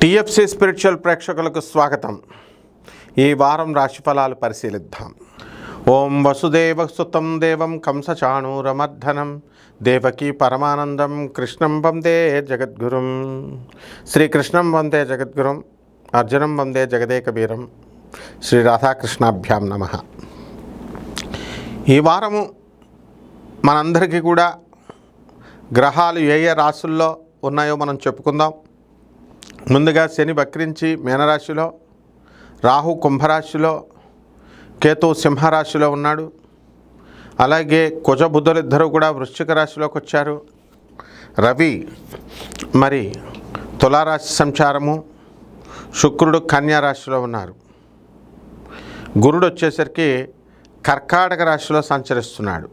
TFC spiritual ప్రేక్షకులకు స్వాగతం. ఈ వారం రాశిఫలాలు పరిశీలిద్దాం. ఓం వసుదేవ సుతం దేవం కంసచాణూరమర్ధనం దేవకీ పరమానందం కృష్ణం వందే జగద్గురుం. శ్రీకృష్ణం వందే జగద్గురుం అర్జునం వందే జగదేకబీరం. శ్రీ రాధాకృష్ణాభ్యాం నమ. ఈ వారము మనందరికీ కూడా గ్రహాలు ఏ ఏ రాసుల్లో ఉన్నాయో మనం చెప్పుకుందాం. ముందుగా శని వక్రించి మీనరాశిలో రాహు కుంభరాశిలో కేతు సింహరాశిలో ఉన్నాడు. అలాగే కుజబుద్ధులిద్దరూ ఇద్దరు కూడా వృశ్చిక రాశిలోకి వచ్చారు. రవి మరి తులారాశి సంచారము శుక్రుడు కన్యారాశిలో ఉన్నారు. గురుడు వచ్చేసరికి కర్కాటక రాశిలో సంచరిస్తున్నాడు.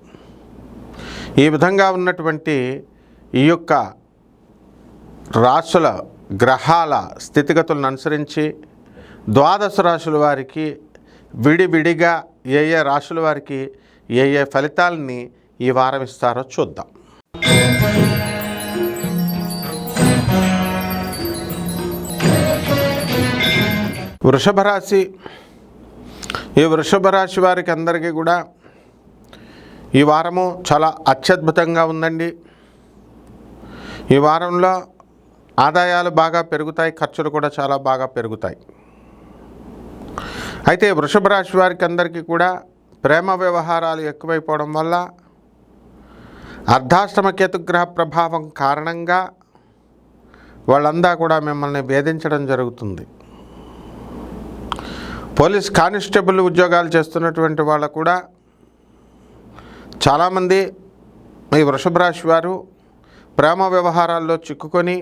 ఈ విధంగా ఉన్నటువంటి ఈ యొక్క రాశుల గ్రహాల స్థితిగతులను అనుసరించి ద్వాదశ రాశుల వారికి విడివిడిగా ఏ ఏ రాశుల వారికి ఏ ఏ ఫలితాలని ఈ వారం ఇస్తారో చూద్దాం. వృషభ రాశి ఈ వృషభ రాశి వారికి అందరికీ కూడా ఈ వారము చాలా అత్యద్భుతంగా ఉందండి. ఈ వారంలో ఆదాయాలు బాగా పెరుగుతాయి ఖర్చులు కూడా చాలా బాగా పెరుగుతాయి. అయితే వృషభ రాశి వారికి అందరికీ కూడా ప్రేమ వ్యవహారాలు ఎక్కువైపోవడం వల్ల అర్ధాష్టమ కేతుగ్రహ ప్రభావం కారణంగా వాళ్ళందా కూడా మిమ్మల్ని వేధించడం జరుగుతుంది. పోలీస్ కానిస్టేబుల్ ఉద్యోగాలు చేస్తున్నటువంటి వాళ్ళు కూడా చాలామంది ఈ వృషభ రాశి వారు ప్రేమ వ్యవహారాల్లో చిక్కుకొని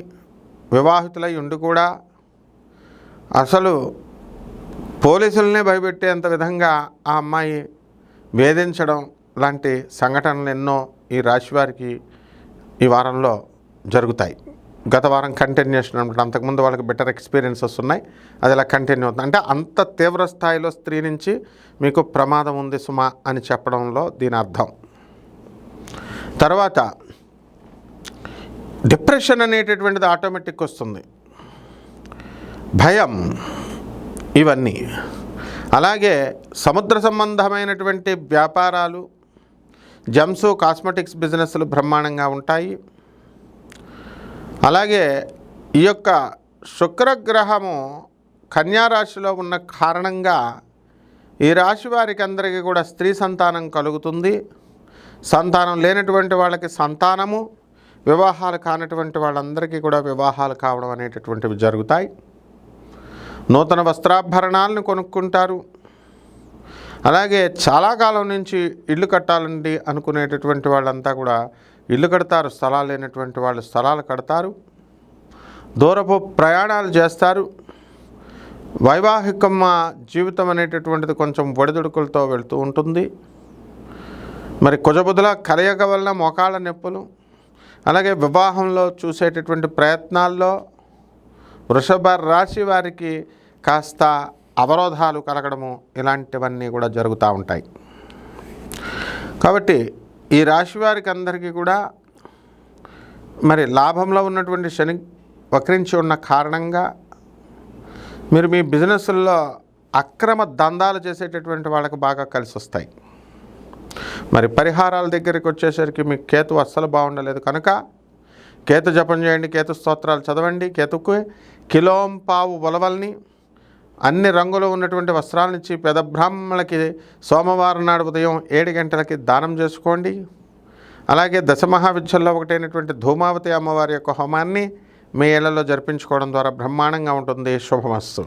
వివాహితులై ఉండి కూడా అసలు పోలీసులనే భయపెట్టేంత విధంగా ఆ అమ్మాయి వేధించడం లాంటి సంఘటనలు ఎన్నో ఈ రాశి వారికి ఈ వారంలో జరుగుతాయి. గత వారం కంటిన్యూషన్ అనమాట అంతకుముందు వాళ్ళకి బెటర్ ఎక్స్పీరియన్సెస్ ఉన్నాయి అది ఇలా కంటిన్యూ అవుతుంది? అంటే అంత తీవ్ర స్థాయిలో స్త్రీ నుంచి మీకు ప్రమాదం ఉంది సుమా అని చెప్పడంలో దీని అర్థం. తర్వాత డిప్రెషన్ అనేటటువంటిది ఆటోమేటిక్ వస్తుంది. భయం ఇవన్నీ. అలాగే సముద్ర సంబంధమైనటువంటి వ్యాపారాలు జమ్సు కాస్మెటిక్స్ బిజినెస్లు బ్రహ్మాండంగా ఉంటాయి. అలాగే ఈ యొక్క శుక్రగ్రహము కన్యారాశిలో ఉన్న కారణంగా ఈ రాశి వారికి అందరికీ కూడా స్త్రీ సంతానం కలుగుతుంది. సంతానం లేనటువంటి వాళ్ళకి సంతానము వివాహాలు కానటువంటి వాళ్ళందరికీ కూడా వివాహాలు కావడం అనేటటువంటివి జరుగుతాయి. నూతన వస్త్రాభరణాలను కొనుక్కుంటారు. అలాగే చాలా కాలం నుంచి ఇల్లు కట్టాలండి అనుకునేటటువంటి వాళ్ళంతా కూడా ఇల్లు కడతారు స్థలాలు లేనటువంటి వాళ్ళు స్థలాలు కడతారు. దూరపు ప్రయాణాలు చేస్తారు. వైవాహికమ్మ జీవితం అనేటటువంటిది కొంచెం ఒడిదుడుకులతో వెళ్తూ ఉంటుంది. మరి కుజబుధుల కలయిక వల్ల మోకాళ్ళ నొప్పులు అలాగే వివాహంలో చూసేటటువంటి ప్రయత్నాల్లో వృషభ రాశి వారికి కాస్త అవరోధాలు కలగడము ఇలాంటివన్నీ కూడా జరుగుతూ ఉంటాయి. కాబట్టి ఈ రాశి వారికి అందరికీ కూడా మరి లాభంలో ఉన్నటువంటి శని వక్రించి ఉన్న కారణంగా మీరు మీ బిజినెస్ల్లో అక్రమ దందాలు చేసేటటువంటి వాళ్ళకు బాగా కలిసి వస్తాయి మరి పరిహారాల దగ్గరికి వచ్చేసరికి మీకు కేతు అస్సలు బాగుండలేదు. కనుక కేతు జపం చేయండి కేతు స్తోత్రాలు చదవండి కేతుకు కిలోం పావు ఉలవల్ని అన్ని రంగులు ఉన్నటువంటి వస్త్రాలనిచ్చి పెద బ్రాహ్మణులకి సోమవారం నాడు ఉదయం ఏడు గంటలకి దానం చేసుకోండి. అలాగే దశమహావిద్యల్లో ఒకటైనటువంటి ధూమావతి అమ్మవారి యొక్క హోమాన్ని మీ ఇళ్ళలో జరిపించుకోవడం ద్వారా బ్రహ్మాండంగా ఉంటుంది. శుభమస్తు.